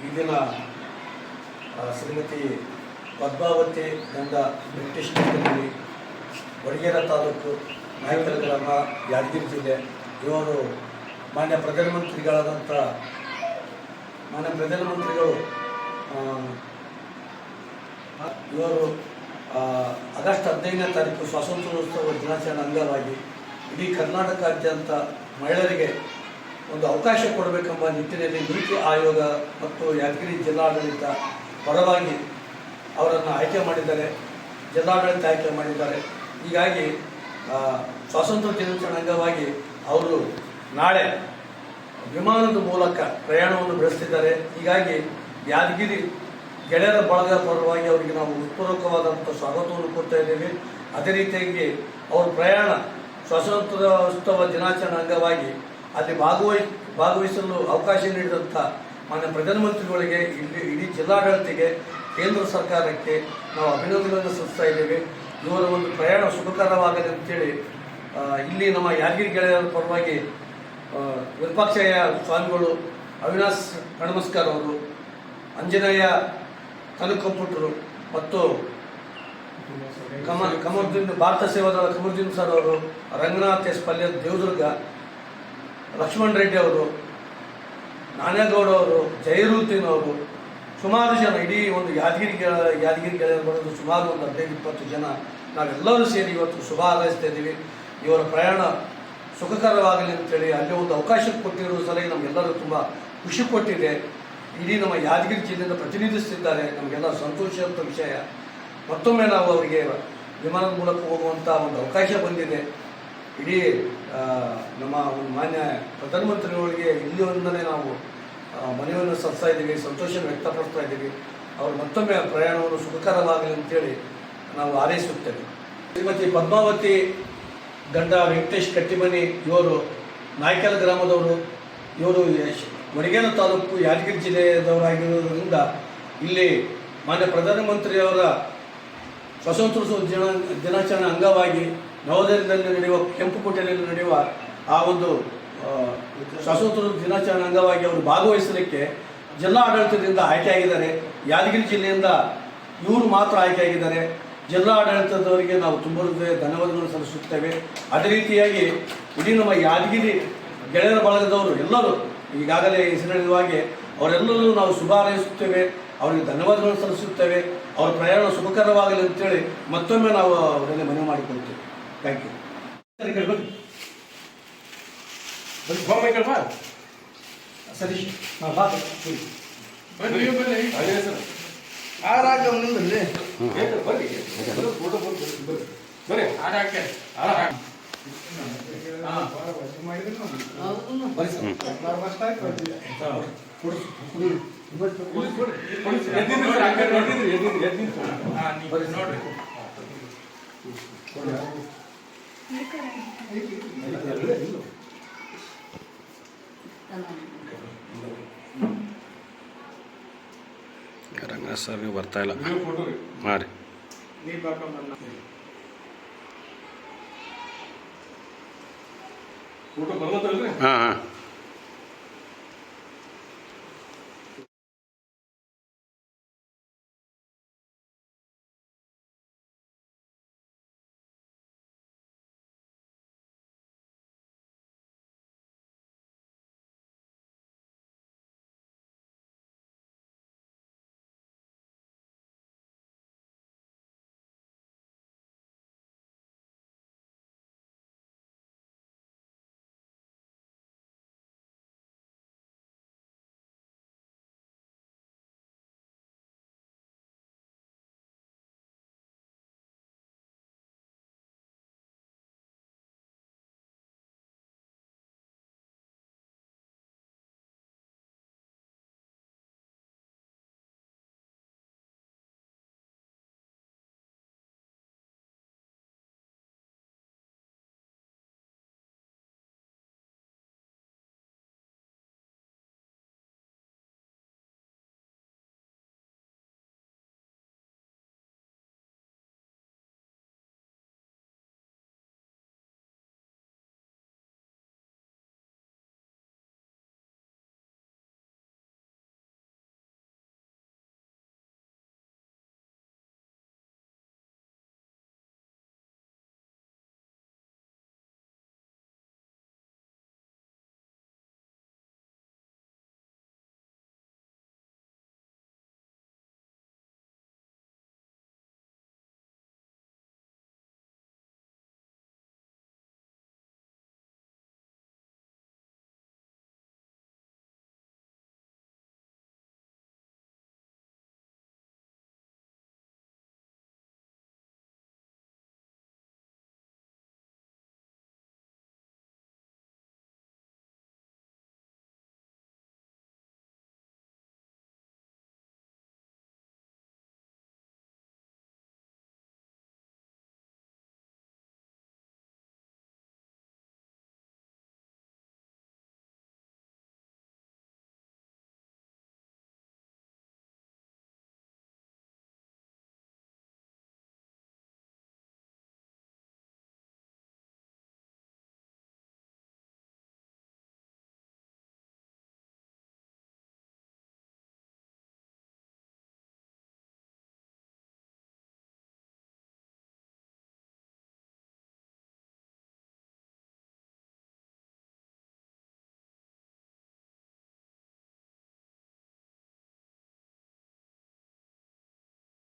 ಈ ದಿನ ಶ್ರೀಮತಿ ಪದ್ಮಾವತಿ ಗಂಡ ಬ್ರಿಟಿಷ್ ನಗರದಲ್ಲಿ ವಡಗೇರ ತಾಲೂಕು ನಾಯಕರ ಗ್ರಾಮ ಯಾದಗಿರಿ ಜಿಲ್ಲೆ ಇವರು ಮಾನ್ಯ ಪ್ರಧಾನಮಂತ್ರಿಗಳಾದಂಥ ಮಾನ್ಯ ಪ್ರಧಾನಮಂತ್ರಿಗಳು ಇವರು ಆಗಸ್ಟ್ ಹದಿನೈದನೇ ತಾರೀಕು ಸ್ವಾತಂತ್ರ್ಯೋತ್ಸವ ದಿನಾಚರಣೆ ಅಂಗವಾಗಿ ಇಡೀ ಕರ್ನಾಟಕಾದ್ಯಂತ ಮಹಿಳೆಯರಿಗೆ ಒಂದು ಅವಕಾಶ ಕೊಡಬೇಕೆಂಬ ನಿಟ್ಟಿನಲ್ಲಿ ನೀತಿ ಆಯೋಗ ಮತ್ತು ಯಾದಗಿರಿ ಜಿಲ್ಲಾಡಳಿತ ಪರವಾಗಿ ಅವರನ್ನು ಆಯ್ಕೆ ಮಾಡಿದ್ದಾರೆ, ಜಿಲ್ಲಾಡಳಿತ ಆಯ್ಕೆ ಮಾಡಿದ್ದಾರೆ. ಹೀಗಾಗಿ ಸ್ವಾತಂತ್ರ್ಯ ದಿನಾಚರಣೆ ಅಂಗವಾಗಿ ಅವರು ನಾಳೆ ವಿಮಾನದ ಮೂಲಕ ಪ್ರಯಾಣವನ್ನು ಬೆಳೆಸ್ತಿದ್ದಾರೆ. ಹೀಗಾಗಿ ಯಾದಗಿರಿ ಗೆಳೆಯರ ಬಳಗ ಪರವಾಗಿ ಅವರಿಗೆ ನಾವು ಉತ್ಪೂರ್ವಕವಾದಂಥ ಸ್ವಾಗತವನ್ನು ಕೊಡ್ತಾ ಇದ್ದೇವೆ. ಅದೇ ರೀತಿಯಾಗಿ ಅವ್ರ ಪ್ರಯಾಣ ಸ್ವಾತಂತ್ರ್ಯೋತ್ಸವ ದಿನಾಚರಣೆ ಅಂಗವಾಗಿ ಅಲ್ಲಿ ಭಾಗವಹಿ, ಭಾಗವಹಿಸಲು ಅವಕಾಶ ನೀಡಿದಂಥ ಮಾನ್ಯ ಪ್ರಧಾನಮಂತ್ರಿಗಳಿಗೆ ಇಲ್ಲಿ ಇಡೀ ಜಿಲ್ಲಾಡಳಿತಕ್ಕೆ, ಕೇಂದ್ರ ಸರ್ಕಾರಕ್ಕೆ ನಾವು ಅಭಿನಂದನೆಗಳನ್ನು ಸಲ್ಲಿಸ್ತಾ ಇದ್ದೇವೆ. ಇವರ ಒಂದು ಪ್ರಯಾಣ ಶುಭಕರವಾಗಲಿ ಅಂತೇಳಿ ಇಲ್ಲಿ ನಮ್ಮ ಯಾದಗಿರಿ ಗೆಳೆಯರ ಪರವಾಗಿ ವಿರೂಪಾಕ್ಷಯ್ಯ ಸ್ವಾಮಿಗಳು, ಅವಿನಾಶ್ ಕಣಮಸ್ಕರ್ ಅವರು, ಅಂಜನೇಯ ಕನಕಂಪುಟ್ರು ಮತ್ತು ಕಮ ಕಮರ್ದಿಂದ ಭಾರತ ಸೇವಾದಳ ಕಮರ್ದಿಂದ ಸರ್ ಅವರು, ರಂಗನಾಥ್ ಎಸ್ ಪಲ್ಯ, ದೇವದುರ್ಗ ಲಕ್ಷ್ಮಣ್ ರೆಡ್ಡಿ ಅವರು ನಾನೇಗೌಡ ಅವರು, ಜಯರೂತಿನ್ ಅವರು, ಸುಮಾರು ಜನ, ಇಡೀ ಒಂದು ಯಾದಗಿರಿ ಯಾದಗಿರಿ ಗೆಳೆಯರು ಸುಮಾರು ಒಂದು ಹದಿನೈದು, ಇಪ್ಪತ್ತು ಜನ, ನಾವೆಲ್ಲರೂ ಸೇರಿ ಇವತ್ತು ಶುಭ ಹಾರೈಸ್ತಾ ಇದ್ದೀವಿ. ಇವರ ಪ್ರಯಾಣ ಸುಖಕರವಾಗಲಿ ಅಂತೇಳಿ ಅಲ್ಲಿ ಒಂದು ಅವಕಾಶ ಕೊಟ್ಟಿರೋ ಸಲಹೆ ನಮಗೆಲ್ಲರೂ ತುಂಬ ಖುಷಿ ಕೊಟ್ಟಿದೆ. ಇಡೀ ನಮ್ಮ ಯಾದಗಿರಿ ಜಿಲ್ಲೆಯನ್ನು ಪ್ರತಿನಿಧಿಸ್ತಿದ್ದಾರೆ. ನಮಗೆಲ್ಲ ಸಂತೋಷದ ವಿಷಯ. ಮತ್ತೊಮ್ಮೆ ನಾವು ಅವರಿಗೆ ವಿಮಾನದ ಮೂಲಕ ಹೋಗುವಂಥ ಒಂದು ಅವಕಾಶ ಬಂದಿದೆ. ಇಡೀ ನಮ್ಮ ಒಂದು ಮಾನ್ಯ ಪ್ರಧಾನಮಂತ್ರಿಗಳಿಗೆ ಇಲ್ಲಿ ಒಂದನೇ ನಾವು ಮನವಿಯನ್ನು ಸಲ್ಲಿಸ್ತಾ ಇದ್ದೀವಿ ಸಂತೋಷ ವ್ಯಕ್ತಪಡಿಸ್ತಾ ಇದ್ದೀವಿ. ಅವರು ಮತ್ತೊಮ್ಮೆ ಪ್ರಯಾಣವನ್ನು ಸುಖಕರವಾಗಲಿ ಅಂತೇಳಿ ನಾವು ಹಾರೈಸುತ್ತೇವೆ. ಶ್ರೀಮತಿ ಪದ್ಮಾವತಿ ಗಂಡ ವೆಂಕಟೇಶ್ ಕಟ್ಟಿಮನಿ, ಇವರು ನಾಯ್ಕಲ್ ಗ್ರಾಮದವರು. ಇವರು ವಡಗೇರ ತಾಲೂಕು ಯಾದಗಿರಿ ಜಿಲ್ಲೆಯದವರಾಗಿರೋದ್ರಿಂದ ಇಲ್ಲಿ ಮಾನ್ಯ ಪ್ರಧಾನಮಂತ್ರಿಯವರ ಸ್ವಾತಂತ್ರ್ಯೋತ್ಸವ ದಿನ, ದಿನಾಚರಣೆ ಅಂಗವಾಗಿ ನವದೆಹಲಿಯಲ್ಲಿ ನಡೆಯುವ ಕೆಂಪುಕೋಟೆಯಲ್ಲಿ ನಡೆಯುವ ಆ ಒಂದು ಸ್ವಾತಂತ್ರ್ಯ ದಿನಾಚರಣೆ ಅಂಗವಾಗಿ ಅವರು ಭಾಗವಹಿಸಲಿಕ್ಕೆ ಜಿಲ್ಲಾ ಆಡಳಿತದಿಂದ ಆಯ್ಕೆಯಾಗಿದ್ದಾರೆ. ಯಾದಗಿರಿ ಜಿಲ್ಲೆಯಿಂದ ಇವರು ಮಾತ್ರ ಆಯ್ಕೆಯಾಗಿದ್ದಾರೆ. ಜಿಲ್ಲಾ ಆಡಳಿತದವರಿಗೆ ನಾವು ತುಂಬ ಧನ್ಯವಾದಗಳನ್ನು ಸಲ್ಲಿಸುತ್ತೇವೆ. ಅದೇ ರೀತಿಯಾಗಿ ಇಡೀ ನಮ್ಮ ಯಾದಗಿರಿ ಗೆಳೆಯರ ಬಳಗದವರು ಎಲ್ಲರೂ ಈಗಾಗಲೇ ಹೆಸರಿರುವ ಹಾಗೆ ಅವರೆಲ್ಲರೂ ನಾವು ಶುಭ ಹಾರೈಸುತ್ತೇವೆ. ಅವರಿಗೆ ಧನ್ಯವಾದಗಳನ್ನು ಸಲ್ಲಿಸುತ್ತೇವೆ. ಅವರ ಪ್ರಯಾಣ ಶುಭಕರವಾಗಲಿ ಅಂತೇಳಿ ಮತ್ತೊಮ್ಮೆ ನಾವು ಅವರಲ್ಲಿ ಮನವಿ ಮಾಡಿಕೊಳ್ತೇವೆ. ಥ್ಯಾಂಕ್ ಯು ಬನ್ನಿ ಬಾಂಬೆ ಕಳ್ಬಾ ಸತೀಶ್ ಹಾಂ ಬಾ ಸರಿ. ಬನ್ನಿ ಬನ್ನಿ ಅದೇ ಸರ್ ಆರಾಗ ಮುಂದಲ್ಲಿ ಏನು ಬರ್ರಿ ಫೋಟೋ ಬರ್ರಿ ಬರ್ರಿ ಬರ್ರಿ ಆಡ ಹಾಕ್ಯಾರ ಆಡ ಹಾಕ್ ಬನ್ನಿ ಸರ್ ಎದ್ದಿದ್ರಿ ಸರ್ ಹಾಕ್ಯಾರ ನೋಡಿದ್ರಿ ಎದ್ದಿದ್ರಿ ಎದ್ದಿದ್ರಿ ಬರ್ರಿ ನೋಡ್ರಿ ರಂಗ ಸರ್ ನೀವು ಬರ್ತಾ ಇಲ್ಲ ಹಾಂ ರೀ. ಹಾಂ ಹಾಂ.